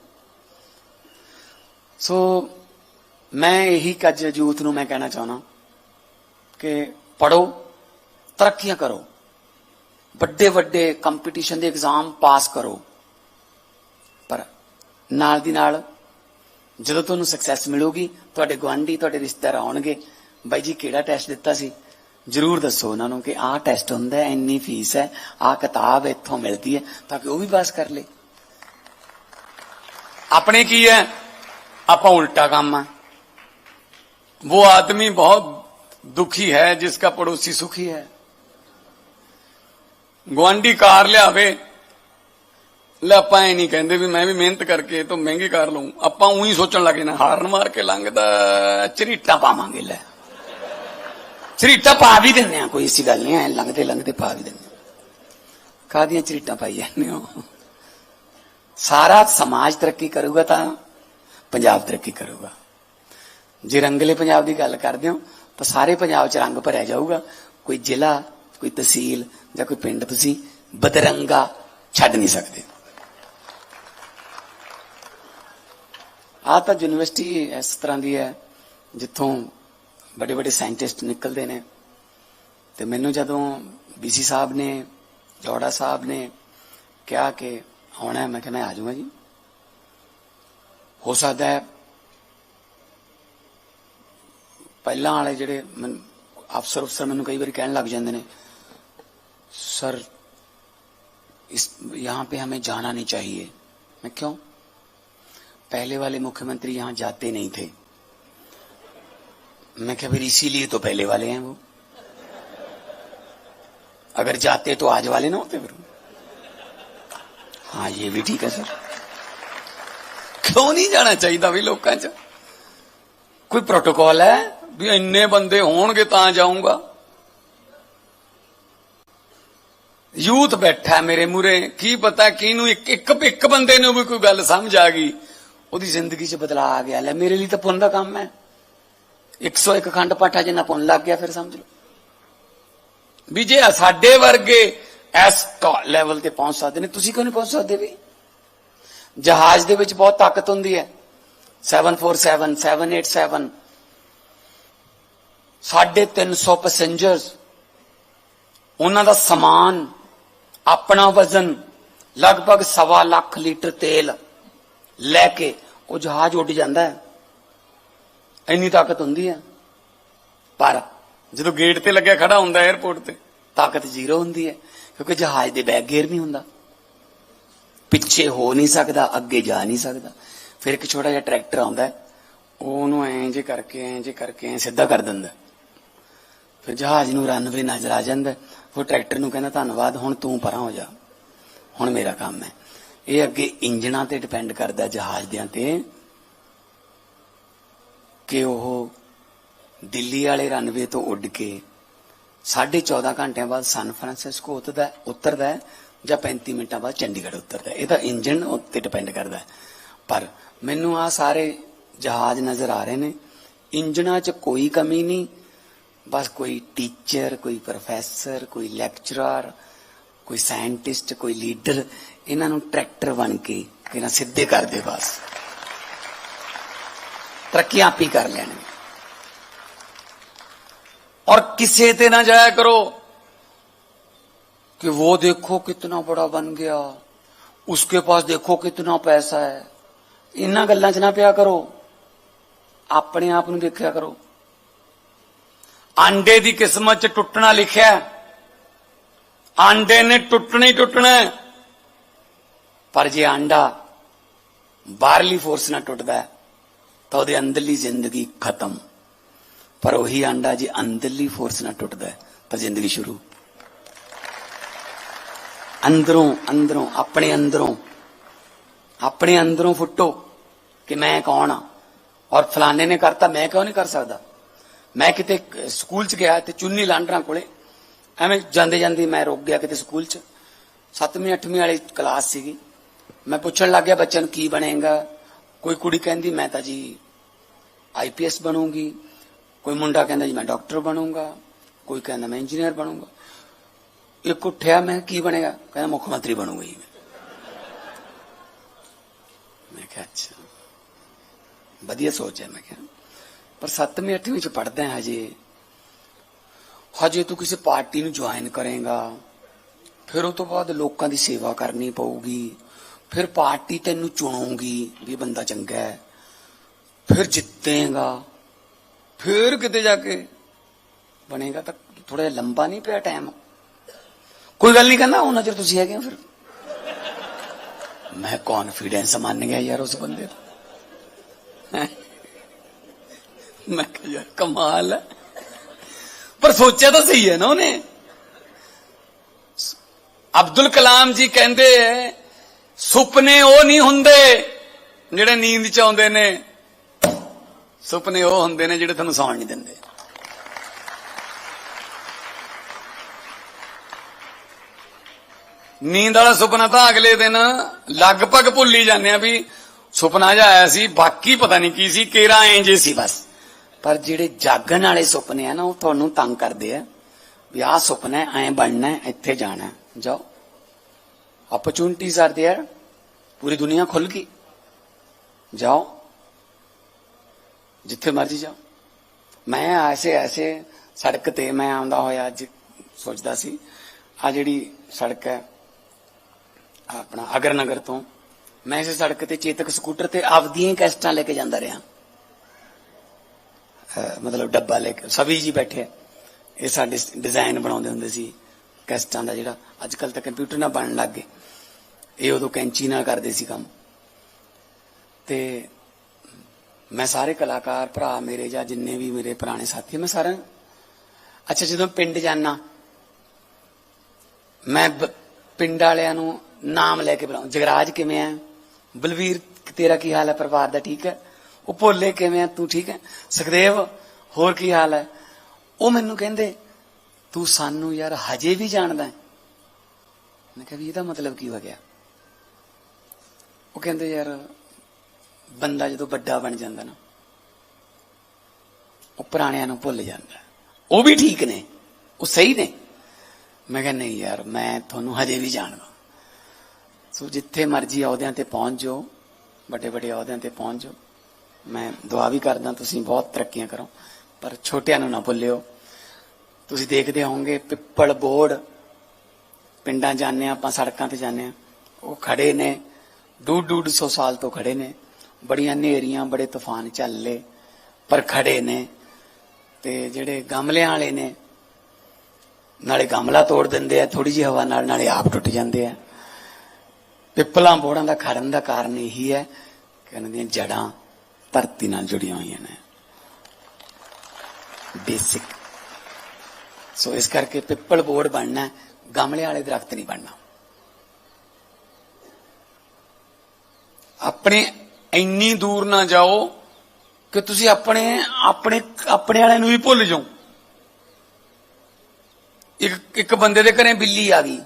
ਸੋ ਮੈਂ ਇਹੀ ਕੱਜ ਯੂਥ ਨੂੰ ਮੈਂ ਕਹਿਣਾ ਚਾਹਣਾ ਕਿ ਪੜੋ ਤਰੱਕੀਆਂ ਕਰੋ। ਵੱਡੇ ਵੱਡੇ ਕੰਪੀਟੀਸ਼ਨ ਦੇ ਐਗਜ਼ਾਮ ਪਾਸ ਕਰੋ। ਪਰ ਨਾਲ ਦੀ ਨਾਲ ਜਦੋਂ ਤੁਹਾਨੂੰ ਸਕਸੈਸ ਮਿਲੂਗੀ, ਤੁਹਾਡੇ ਗਵਾਂਢੀ ਤੁਹਾਡੇ ਰਿਸ਼ਤੇਦਾਰ ਆਉਣਗੇ, ਬਾਈ ਜੀ ਕਿਹੜਾ ਟੈਸਟ ਦਿੱਤਾ ਸੀ? ਜਰੂਰ ਦੱਸੋ ਉਹਨਾਂ ਨੂੰ ਕਿ ਆਹ ਟੈਸਟ ਹੁੰਦਾ ਹੈ ਇੰਨੀ ਫੀਸ ਹੈ ਆਹ ਕਿਤਾਬ ਇੱਥੋਂ ਮਿਲਦੀ ਹੈ ਤਾਂ ਕਿ ਉਹ ਵੀ ਪਾਸ ਕਰ ਲੇ ਆਪਣੇ ਕੀ ਹੈ ਆਪਾਂ ਉਲਟਾ ਕੰਮ ਆ वो आदमी बहुत दुखी है जिसका पड़ोसी सुखी है ਗੁਆਂਢੀ ਕਾਰ ਲਿਆਵੇ ਲੈ ਆਪਾਂ ਇਹ ਨਹੀਂ ਕਹਿੰਦੇ ਵੀ ਮੈਂ ਵੀ ਮਿਹਨਤ ਕਰਕੇ ਤੋਂ ਮਹਿੰਗੀ ਕਾਰ ਲਵਾਂ ਆਪਾਂ ਉਹੀ ਸੋਚਣ ਲੱਗੇ ਨਾ ਹਾਰਨ ਮਾਰ ਕੇ ਲੰਘਦਾ ਝਰੀਟਾਂ ਪਾਵਾਂਗੇ ਲੈ ਝਰੀਟਾਂ ਪਾ ਵੀ ਦਿੰਦੇ ਆ, ਕੋਈ ਇਸੀ ਗੱਲ ਨਹੀਂ, ਐ ਲੰਘਦੇ ਲੰਘਦੇ ਪਾ ਵੀ ਦਿੰਦੇ ਕਾਦੀਆਂ ਝਰੀਟਾਂ ਪਾਈ ਜਾਂਦੇ ਹੋ ਸਾਰਾ ਸਮਾਜ ਤਰੱਕੀ ਕਰੂਗਾ ਤਾਂ ਪੰਜਾਬ ਤਰੱਕੀ ਕਰੂਗਾ। ਜੇ ਰੰਗਲੇ ਪੰਜਾਬ ਦੀ ਗੱਲ ਕਰਦੇ ਹੋ, ਤਾਂ ਸਾਰੇ ਪੰਜਾਬ 'ਚ ਰੰਗ ਭਰਿਆ ਜਾਊਗਾ। ਕੋਈ ਜ਼ਿਲ੍ਹਾ, ਕੋਈ ਤਹਿਸੀਲ ਜਾਂ ਕੋਈ ਪਿੰਡ ਤੁਸੀਂ ਬਦਰੰਗਾ ਛੱਡ ਨਹੀਂ ਸਕਦੇ। ਆ ਤਾਂ ਯੂਨੀਵਰਸਿਟੀ ਇਸ ਤਰ੍ਹਾਂ ਦੀ ਹੈ, ਜਿੱਥੋਂ ਵੱਡੇ ਵੱਡੇ ਸਾਇੰਟਿਸਟ ਨਿਕਲਦੇ ਨੇ ਤੇ ਮੈਨੂੰ ਜਦੋਂ ਬੀਸੀ ਸਾਹਿਬ ਨੇ ਜੋੜਾ ਸਾਹਿਬ ਨੇ ਕਿਹਾ ਕਿ ਆਉਣਾ ਹੈ, ਮੈਂ ਕਿਹਾ ਮੈਂ ਆ ਜਾਊਂਗਾ ਜੀ ਹੋ ਸਕਦਾ ਹੈ ਪਹਿਲਾਂ ਵਾਲੇ ਜਿਹੜੇ ਮੈਨ- ਅਫਸਰ ਅਫਸਰ ਮੈਨੂੰ ਕਈ ਵਾਰੀ ਕਹਿਣ ਲੱਗ ਜਾਂਦੇ ਨੇ सर इस यहाँ पे हमें जाना नहीं चाहिए मैं क्यों पहले वाले मुख्यमंत्री यहाँ जाते नहीं थे मैं क्या फिर इसीलिए तो पहले वाले हैं वो अगर जाते तो आज वाले ना होते फिर हाँ ये भी ठीक है सर क्यों नहीं जाना चाहिए भी लोगों च कोई प्रोटोकॉल है भी इन्ने बंदे होणगे ਤਾਂ ਜਾਊਂਗਾ ਯੂਥ ਬੈਠਾ ਹੈ ਮੇਰੇ ਮੂਰੇ ਕੀ ਪਤਾ ਕਿਹਨੂੰ ਇੱਕ ਇੱਕ ਇੱਕ ਬੰਦੇ ਨੂੰ ਵੀ ਕੋਈ ਗੱਲ ਸਮਝ ਆ ਗਈ ਉਹਦੀ ਜ਼ਿੰਦਗੀ 'ਚ ਬਦਲਾਅ ਆ ਗਿਆ ਲੈ ਮੇਰੇ ਲਈ ਤਾਂ ਪੁੰਨ ਦਾ ਕੰਮ ਹੈ 101 ਖੰਡ ਪਾਠਾ ਜਿੰਨਾ ਪੁੰਨ ਲੱਗ ਗਿਆ, ਫਿਰ ਸਮਝ ਲਓ। ਵੀ ਜੇ ਸਾਡੇ ਵਰਗੇ ਇਸ ਲੈਵਲ ਤੇ ਪਹੁੰਚ ਸਕਦੇ ਨੇ, ਤੁਸੀਂ ਕਿਉਂ ਨਹੀਂ ਪਹੁੰਚ ਸਕਦੇ ਵੀ? ਜਹਾਜ਼ ਦੇ ਵਿੱਚ ਬਹੁਤ ਤਾਕਤ ਹੁੰਦੀ ਹੈ। 747 787 350 ਪੈਸੇਂਜਰਸ ਉਹਨਾਂ ਦਾ ਸਮਾਨ, ਆਪਣਾ ਵਜ਼ਨ, ਲਗਭਗ ਸਵਾ ਲੱਖ ਲੀਟਰ ਤੇਲ ਲੈ ਕੇ ਉਹ ਜਹਾਜ਼ ਉੱਡ ਜਾਂਦਾ ਹੈ। ਇੰਨੀ ਤਾਕਤ ਹੁੰਦੀ ਹੈ ਪਰ ਜਦੋਂ ਗੇਟ ਤੇ ਲੱਗਿਆ ਖੜਾ ਹੁੰਦਾ 에어ਪੋਰਟ ਤੇ ਤਾਕਤ ਜ਼ੀਰੋ ਹੁੰਦੀ ਹੈ ਕਿਉਂਕਿ ਜਹਾਜ਼ ਦੇ ਬੈਕ ਗੇਅਰ ਨਹੀਂ ਹੁੰਦਾ। ਪਿੱਛੇ ਹੋ ਨਹੀਂ ਸਕਦਾ ਅੱਗੇ ਜਾ ਨਹੀਂ ਸਕਦਾ। ਫਿਰ ਇੱਕ ਛੋਟਾ ਜਿਹਾ ਟਰੈਕਟਰ ਆਉਂਦਾ ਹੈ, ਉਹਨੂੰ ਐਂ ਜੇ ਕਰਕੇ ਐਂ ਜੇ ਕਰਕੇ ਐਂ ਸਿੱਧਾ ਕਰ ਦਿੰਦਾ ਫਿਰ ਜਹਾਜ਼ ਨੂੰ ਰਨਵੇ ਨਜ਼ਰ ਆ ਜਾਂਦਾ ਉਹ ਟਰੈਕਟਰ ਨੂੰ ਕਹਿੰਦਾ ਧੰਨਵਾਦ ਹੁਣ ਤੂੰ ਪਰਾਂ ਹੋ ਜਾ। ਹੁਣ ਮੇਰਾ ਕੰਮ ਹੈ। ਇਹ ਅੱਗੇ ਇੰਜਣਾਂ ਤੇ ਡਿਪੈਂਡ ਕਰਦਾ ਜਹਾਜ਼ ਦਿਆਂ ਤੇ। ਕਿ ਉਹ ਦਿੱਲੀ ਵਾਲੇ ਰਨਵੇ ਤੋਂ ਉੱਡ ਕੇ 14.5 ਘੰਟਿਆਂ ਬਾਅਦ ਸਨ ਫਰਾਂਸਿਸਕੋ ਉਤਰਦਾ ਉਤਰਦਾ ਹੈ ਜਾਂ 35 ਮਿੰਟਾਂ ਬਾਅਦ ਚੰਡੀਗੜ੍ਹ ਉਤਰਦਾ ਹੈ। ਇਹਦਾ ਇੰਜਨ ਉੱਤੇ ਡਿਪੈਂਡ ਕਰਦਾ ਪਰ ਮੈਨੂੰ ਆ ਸਾਰੇ ਜਹਾਜ਼ ਨਜ਼ਰ ਆ ਰਹੇ ਨੇ। ਇੰਜਨਾਂ 'ਚ ਕੋਈ ਕਮੀ ਨਹੀਂ। ਬਸ ਕੋਈ ਟੀਚਰ ਕੋਈ ਪ੍ਰੋਫੈਸਰ ਕੋਈ ਲੈਕਚਰਰ ਕੋਈ ਸਾਇੰਟਿਸਟ ਕੋਈ ਲੀਡਰ ਇਹਨਾਂ ਨੂੰ ਟਰੈਕਟਰ ਬਣ ਕੇ ਕਿਨਾਂ ਸਿੱਧੇ ਕਰਦੇ ਬਸ। ਤਰੱਕੀ ਆਪ ਹੀ ਕਰ ਲੈਣਗੇ और किसी ते ना जाया करो कि वो देखो कितना बड़ा बन गया उसके पास देखो कितना पैसा है इन्ना गल्लां च ना पिया करो ਆਪਣੇ ਆਪ ਨੂੰ ਦੇਖਿਆ ਕਰੋ ਆਂਡੇ ਦੀ ਕਿਸਮਤ ਚ ਟੁੱਟਣਾ ਲਿਖਿਆ ਹੈ। ਆਂਡੇ ਨੇ ਟੁੱਟਣਾ ਹੀ ਟੁੱਟਣਾ ਹੈ। ਪਰ ਜੇ ਆਂਡਾ ਬਾਹਰਲੀ ਫੋਰਸ ਨਾਲ ਟੁੱਟਦਾ ਹੈ, ਤਾਂ ਉਹਦੇ ਅੰਦਰਲੀ ਜ਼ਿੰਦਗੀ ਖਤਮ। ਪਰ ਉਹੀ ਆਂਡਾ ਜੇ ਅੰਦਰਲੀ ਫੋਰਸ ਨਾਲ ਟੁੱਟਦਾ ਤਾਂ ਜ਼ਿੰਦਗੀ ਸ਼ੁਰੂ। ਅੰਦਰੋਂ ਅੰਦਰੋਂ, ਆਪਣੇ ਅੰਦਰੋਂ ਆਪਣੇ ਅੰਦਰੋਂ ਫੁੱਟੋ ਕਿ ਮੈਂ ਕੌਣ ਆ? ਔਰ ਫਲਾਣੇ ਨੇ ਕਰਤਾ, ਮੈਂ ਕਿਉਂ ਨਹੀਂ ਕਰ ਸਕਦਾ? ਮੈਂ ਕਿਤੇ ਸਕੂਲ ਚ ਗਿਆ ਤੇ ਚੁੰਨੀ ਲਾਂਡਰਾਂ ਕੋਲੇ, ਐਵੇਂ ਜਾਂਦੇ ਜਾਂਦੇ ਮੈਂ ਰੁਕ ਗਿਆ ਕਿਤੇ ਸਕੂਲ ਚ। 7ਵੀਂ 8ਵੀਂ ਵਾਲੀ ਕਲਾਸ ਸੀਗੀ। ਮੈਂ ਪੁੱਛਣ ਲੱਗ ਗਿਆ, ਬੱਚਿਆਂ ਨੂੰ ਕੀ ਬਣੇਗਾ? ਕੋਈ ਕੁੜੀ ਕਹਿੰਦੀ, ਮੈਂ ਤਾਂ ਜੀ ਆਈਪੀਐਸ ਬਣੂੰਗੀ। ਕੋਈ ਮੁੰਡਾ ਕਹਿੰਦਾ, ਜੀ ਮੈਂ ਡਾਕਟਰ ਬਣੂੰਗਾ। ਕੋਈ ਕਹਿੰਦਾ, ਮੈਂ ਇੰਜੀਨੀਅਰ ਬਣੂੰਗਾ। ਇੱਕ ਉੱਠਿਆ, ਮੈਂ ਕੀ ਬਣੇਗਾ? ਕਹਿੰਦਾ, ਮੁੱਖ ਮੰਤਰੀ ਬਣੂੰਗਾ ਜੀ ਮੈਂ। ਕਿਹਾ, ਅੱਛਾ। ਵਧੀਆ ਸੋਚ ਹੈ, ਮੈਂ ਕਿਹਾ। ਪਰ 7ਵੀਂ 8ਵੀਂ ਚ ਪੜਦਾ ਹੈ ਹਜੇ। ਹਜੇ ਤੂੰ ਕਿਸੇ ਪਾਰਟੀ ਨੂੰ ਜੁਆਇਨ ਕਰੇਗਾ, ਫਿਰ ਉਹ ਤੋਂ ਬਾਅਦ ਲੋਕਾਂ ਦੀ ਸੇਵਾ ਕਰਨੀ ਪਊਗੀ। ਫਿਰ ਪਾਰਟੀ ਤੈਨੂੰ ਚੁਣੂਗੀ ਵੀ ਇਹ ਬੰਦਾ ਚੰਗਾ ਹੈ ਫਿਰ ਜਿੱਤੇਗਾ ਫਿਰ ਕਿਤੇ ਜਾ ਕੇ ਬਣੇਗਾ ਤਾਂ ਥੋੜਾ ਜਿਹਾ ਲੰਬਾ ਨਹੀਂ ਪਿਆ ਟਾਈਮ ਕੋਈ ਗੱਲ ਨਹੀਂ ਕਹਿੰਦਾ ਉਹਨਾਂ ਚਿਰ ਤੁਸੀਂ ਹੈਗੇ ਹੋ ਫਿਰ ਮੈਂ ਕੌਨਫੀਡੈਂਸ ਮੰਨ ਗਿਆ ਯਾਰ ਉਸ ਬੰਦੇ ਦਾ ਹੈਂ। ਮੈਂ ਕਿਹਾ ਯਾਰ ਕਮਾਲ ਹੈ ਪਰ ਸੋਚਿਆ ਤਾਂ ਸਹੀ ਹੈ ਨਾ ਉਹਨੇ ਅਬਦੁਲ ਕਲਾਮ ਜੀ ਕਹਿੰਦੇ ਐ, ਸੁਪਨੇ ਉਹ ਨਹੀਂ ਹੁੰਦੇ ਜਿਹੜੇ ਨੀਂਦ ਚ ਆਉਂਦੇ ਨੇ। ਸੁਪਨੇ ਉਹ ਹੁੰਦੇ ਨੇ ਜਿਹੜੇ ਤੁਹਾਨੂੰ ਸੌਣ ਨਹੀਂ ਦਿੰਦੇ। ਨੀਂਦ ਵਾਲਾ ਸੁਪਨਾ ਤਾਂ ਅਗਲੇ ਦਿਨ ਲਗਭਗ ਭੁੱਲ ਹੀ ਜਾਂਦੇ ਆ ਵੀ ਸੁਪਨਾ ਜਿਹਾ ਆਇਆ ਸੀ, ਬਾਕੀ ਪਤਾ ਨਹੀਂ ਕੀ ਸੀ ਕੇਰਾ ਇੰਜ ਸੀ ਬਸ। ਪਰ ਜਿਹੜੇ ਜਾਗਣ ਵਾਲੇ ਸੁਪਨੇ ਆ ਨਾ, ਉਹ ਤੁਹਾਨੂੰ ਤੰਗ ਕਰਦੇ ਆ ਵੀ ਆਹ ਸੁਪਨਾ ਐ ਐਂ ਬਣਨਾ, ਇੱਥੇ ਜਾਣਾ, ਜਾਓ। Opportunities are there. ਪੂਰੀ ਦੁਨੀਆ ਖੁੱਲ ਗਈ। ਜਾਓ। ਜਿੱਥੇ ਮਰਜ਼ੀ ਜਾਓ। ਮੈਂ ਐਸੇ ਐਸੇ ਸੜਕ ਤੇ ਮੈਂ ਆਉਂਦਾ ਹੋਇਆ ਅੱਜ ਸੋਚਦਾ ਸੀ। ਆ ਜਿਹੜੀ ਸੜਕ ਹੈ ਆਪਣਾ ਅਗਰਨਗਰ ਤੋਂ ਮੈਂ ਇਸੇ ਸੜਕ ਤੇ ਚੇਤਕ ਸਕੂਟਰ ਤੇ ਆਪਦੀਆਂ ਹੀ ਕੈਸਟਾਂ ਲੈ ਕੇ ਜਾਂਦਾ ਰਿਹਾ। ਮਤਲਬ ਡੱਬਾ ਲੈ ਕੇ। ਸਭੀ ਜੀ ਬੈਠੇ। ਇਹ ਸਾਡੇ ਡਿਜ਼ਾਈਨ ਬਣਾਉਂਦੇ ਹੁੰਦੇ ਸੀ। ਕੈਸਟਾਂ ਦਾ ਜਿਹੜਾ ਅੱਜ ਕੱਲ ਤਾਂ ਕੰਪਿਊਟਰ ਨਾਲ ਬਣਨ ਲੱਗ ਗਏ। ਇਹ ਉਦੋਂ ਕੈਂਚੀ ਨਾਲ ਕਰਦੇ ਸੀ ਕੰਮ। ਤੇ ਮੈਂ ਸਾਰੇ ਕਲਾਕਾਰ ਭਰਾ ਮੇਰੇ ਜਾਂ ਜਿੰਨੇ ਵੀ ਮੇਰੇ ਪੁਰਾਣੇ ਸਾਥੀ ਮੈਂ ਸਾਰਿਆਂ ਨੂੰ- ਅੱਛਾ, ਜਦੋਂ ਪਿੰਡ ਜਾਣਾ ਮੈਂ ਪਿੰਡ ਵਾਲਿਆਂ ਨੂੰ ਨਾਮ ਲੈ ਕੇ ਬੁਲਾਉਂ। ਜਗਰਾਜ ਕਿਵੇਂ ਆ ਬਲਵੀਰ, ਤੇਰਾ ਕੀ ਹਾਲ ਹੈ ਪਰਿਵਾਰ ਦਾ ਠੀਕ ਹੈ ਉਹ ਭੋਲੇ ਕਿਵੇਂ ਆ ਤੂੰ ਠੀਕ ਹੈ ਸੁਖਦੇਵ, ਹੋਰ ਕੀ ਹਾਲ ਹੈ ਉਹ ਮੈਨੂੰ ਕਹਿੰਦੇ ਤੂੰ ਸਾਨੂੰ ਯਾਰ ਹਜੇ ਵੀ ਜਾਣਦਾ ਹੈ। ਮੈਂ ਕਿਹਾ ਵੀ ਇਹਦਾ ਮਤਲਬ ਕੀ ਹੋ ਗਿਆ? ਉਹ ਕਹਿੰਦੇ ਯਾਰ ਬੰਦਾ ਜਦੋਂ ਵੱਡਾ ਬਣ ਜਾਂਦਾ ਨਾ, ਉਹ ਪੁਰਾਣਿਆਂ ਨੂੰ ਭੁੱਲ ਜਾਂਦਾ। ਉਹ ਵੀ ਠੀਕ ਨੇ, ਉਹ ਸਹੀ ਨੇ। ਮੈਂ ਕਿਹਾ ਨਹੀਂ ਯਾਰ, ਮੈਂ ਤੁਹਾਨੂੰ ਹਜੇ ਵੀ ਜਾਣਦਾ। ਸੋ ਜਿੱਥੇ ਮਰਜ਼ੀ ਅਹੁਦਿਆਂ ਤੇ ਪਹੁੰਚ ਜਾਓ, ਵੱਡੇ ਵੱਡੇ ਅਹੁਦਿਆਂ ਤੇ ਪਹੁੰਚ ਜਾਓ। ਮੈਂ ਦੁਆ ਵੀ ਕਰਦਾ, ਤੁਸੀਂ ਬਹੁਤ ਤਰੱਕੀਆਂ ਕਰੋ, ਪਰ ਛੋਟਿਆਂ ਨੂੰ ਨਾ ਭੁੱਲਿਓ। ਤੁਸੀਂ ਦੇਖਦੇ ਹੋਵੋਗੇ, ਪਿੱਪਲ ਬੋੜ, ਪਿੰਡਾਂ ਜਾਂਦੇ ਹਾਂ ਆਪਾਂ, ਸੜਕਾਂ ਤੇ ਜਾਂਦੇ ਹਾਂ, ਉਹ ਖੜੇ ਨੇ ਡੂਢ ਡੂਢ ਸੌ ਸਾਲ ਤੋਂ ਖੜੇ ਨੇ, ਬੜੀਆਂ ਨੇਰੀਆਂ ਬੜੇ ਤੂਫਾਨ ਚੱਲੇ ਪਰ ਖੜੇ ਨੇ, ਤੇ ਜਿਹੜੇ ਗਮਲਿਆਂ ਵਾਲੇ ਨੇ, ਨਾਲੇ ਗਮਲਾ ਤੋੜ ਦਿੰਦੇ ਆ ਥੋੜੀ ਜਿਹੀ ਹਵਾ ਨਾਲ, ਨਾਲੇ ਆਪ ਟੁੱਟ ਜਾਂਦੇ ਆ। ਪਿੱਪਲਾਂ ਬੋੜਾਂ ਦਾ ਖੜਨ ਦਾ ਕਾਰਨ ਇਹੀ ਹੈ ਕਿ ਉਹਨਾਂ ਦੀਆਂ ਜੜਾਂ ਧਰਤੀ ਨਾਲ ਜੁੜੀਆਂ ਹੋਈਆਂ ਨੇ। ਬੇਸਿਕ ਸੋ ਇਸ ਕਰਕੇ ਪਿੱਪਲ ਬੋੜ ਬਣਨਾ, ਗਮਲੇ ਵਾਲੇ ਦਰਖਤ ਨਹੀਂ ਬਣਨਾ। ਆਪਣੇ ਇੰਨੀ ਦੂਰ ਨਾ ਜਾਓ ਕਿ ਤੁਸੀਂ ਆਪਣੇ ਆਪਣੇ ਆਪਣੇ ਵਾਲਿਆਂ ਨੂੰ ਵੀ ਭੁੱਲ ਜਾਓ। ਇੱਕ ਇੱਕ ਬੰਦੇ ਦੇ ਘਰੇ ਬਿੱਲੀ ਆ ਗਈ।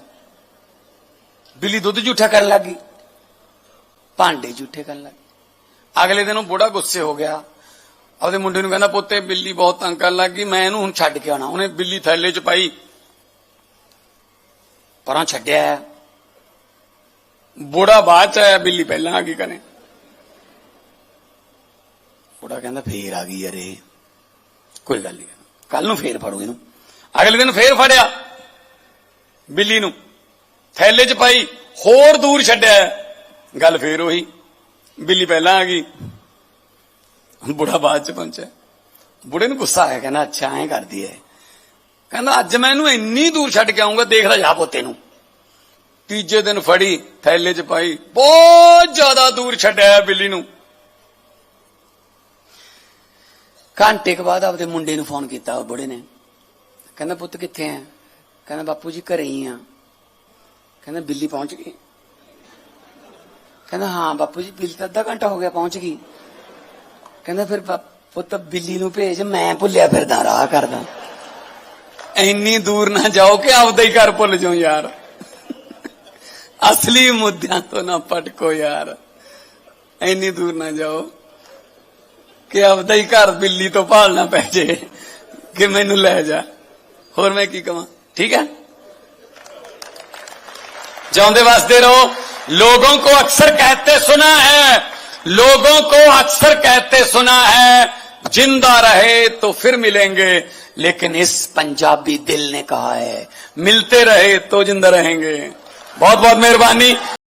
ਬਿੱਲੀ ਦੁੱਧ ਝੂਠਾ ਕਰਨ ਲੱਗੀ ਭਾਂਡੇ ਝੂਠੇ ਕਰਨ ਲੱਗੀ ਅਗਲੇ ਦਿਨ ਉਹ ਬੁੜਾ ਗੁੱਸੇ ਹੋ ਗਿਆ। ਆਪਦੇ ਮੁੰਡੇ ਨੂੰ ਕਹਿੰਦਾ, ਪੁੱਤੇ, ਬਿੱਲੀ ਬਹੁਤ ਤੰਗ ਕਰਨ ਗਈ, ਮੈਂ ਇਹਨੂੰ ਹੁਣ ਛੱਡ ਕੇ ਆਉਣਾ। ਉਹਨੇ ਬਿੱਲੀ ਥੈਲੇ 'ਚ ਪਾਈ, ਪਰਾਂ ਛੱਡਿਆ। ਬੁੜਾ ਬਾਅਦ 'ਚ ਆਇਆ ਬਿੱਲੀ ਪਹਿਲਾਂ ਆ ਗਈ ਕਨੇ ਬੁੜਾ ਕਹਿੰਦਾ, ਫੇਰ ਆ ਗਈ ਯਾਰੇ ਕੋਈ ਗੱਲ ਨਹੀਂ। ਕੱਲ ਨੂੰ ਫੇਰ ਫੜੂ ਇਹਨੂੰ। ਅਗਲੇ ਦਿਨ ਫੇਰ ਫੜਿਆ ਬਿੱਲੀ ਨੂੰ। ਥੈਲੇ 'ਚ ਪਾਈ, ਹੋਰ ਦੂਰ ਛੱਡਿਆ। ਗੱਲ ਫੇਰ ਉਹੀ। ਬਿੱਲੀ ਪਹਿਲਾਂ ਆ ਗਈ। ਬੁੜਾ ਬਾਅਦ 'ਚ ਪਹੁੰਚਿਆ। ਬੁੜੇ ਨੂੰ ਗੁੱਸਾ ਆਇਆ, ਕਹਿੰਦਾ, ਅੱਛਾ, ਐਂ ਕਰਦੀ ਐ। ਕਹਿੰਦਾ, ਅੱਜ ਮੈਂ ਇਹਨੂੰ ਇੰਨੀ ਦੂਰ ਛੱਡ ਕੇ ਆਉਂਗਾ ਦੇਖਦਾ ਜਾ ਪੋਤੇ ਨੂੰ। ਤੀਜੇ ਦਿਨ ਫੜੀ, ਥੈਲੇ 'ਚ ਪਾਈ, ਬਹੁਤ ਜ਼ਿਆਦਾ ਦੂਰ ਛੱਡਿਆ ਬਿੱਲੀ ਨੂੰ। ਘੰਟੇ ਕੁ ਬਾਅਦ ਆਪਦੇ ਮੁੰਡੇ ਨੂੰ ਫੋਨ ਕੀਤਾ ਬੁੜੇ ਨੇ। ਕਹਿੰਦਾ, ਪੁੱਤ ਕਿੱਥੇ ਆ ਕਹਿੰਦਾ, ਬਾਪੂ ਜੀ ਘਰੇ ਹੀ ਆ। ਕਹਿੰਦਾ, ਬਿੱਲੀ ਪਹੁੰਚ ਗਈ। ਕਹਿੰਦਾ, ਹਾਂ, ਬਾਪੂ ਜੀ, ਬਿੱਲੀ ਤਾਂ ਅੱਧਾ ਘੰਟਾ ਹੋ ਗਿਆ, ਪਹੁੰਚ ਗਈ। ਕਹਿੰਦਾ ਫਿਰ ਬਾ- ਪੁੱਤ ਬਿੱਲੀ ਨੂੰ ਭੇਜ ਮੈਂ ਭੁੱਲਿਆ ਫਿਰਦਾ ਰਾਹ ਕਰਦਾ ਇੰਨੀ ਦੂਰ ਨਾ ਜਾਓ ਕਿ ਆਪਦਾ ਹੀ ਘਰ ਭੁੱਲ ਜਾਓ ਯਾਰ ਅਸਲੀ ਮੁੱਦਿਆਂ ਤੋਂ ਨਾ ਪਟਕੋ ਯਾਰ ਇੰਨੀ ਦੂਰ ਨਾ ਜਾਓ ਕਿ ਆਪਦਾ ਹੀ ਘਰ ਬਿੱਲੀ ਤੋਂ ਭਾਲਣਾ ਪੈ ਜੇ ਕਿ ਮੈਨੂੰ ਲੈ ਜਾ ਹੋਰ ਮੈਂ ਕੀ ਕਵਾਂ ਠੀਕ ਹੈ जाते वास्ते रहो लोगों को अक्सर कहते सुना है लोगों को अक्सर कहते सुना है, ज़िंदा रहे तो फिर मिलेंगे, लेकिन इस पंजाबी दिल ने कहा है, मिलते रहे तो ज़िंदा रहेंगे। बहुत बहुत मेहरबानी।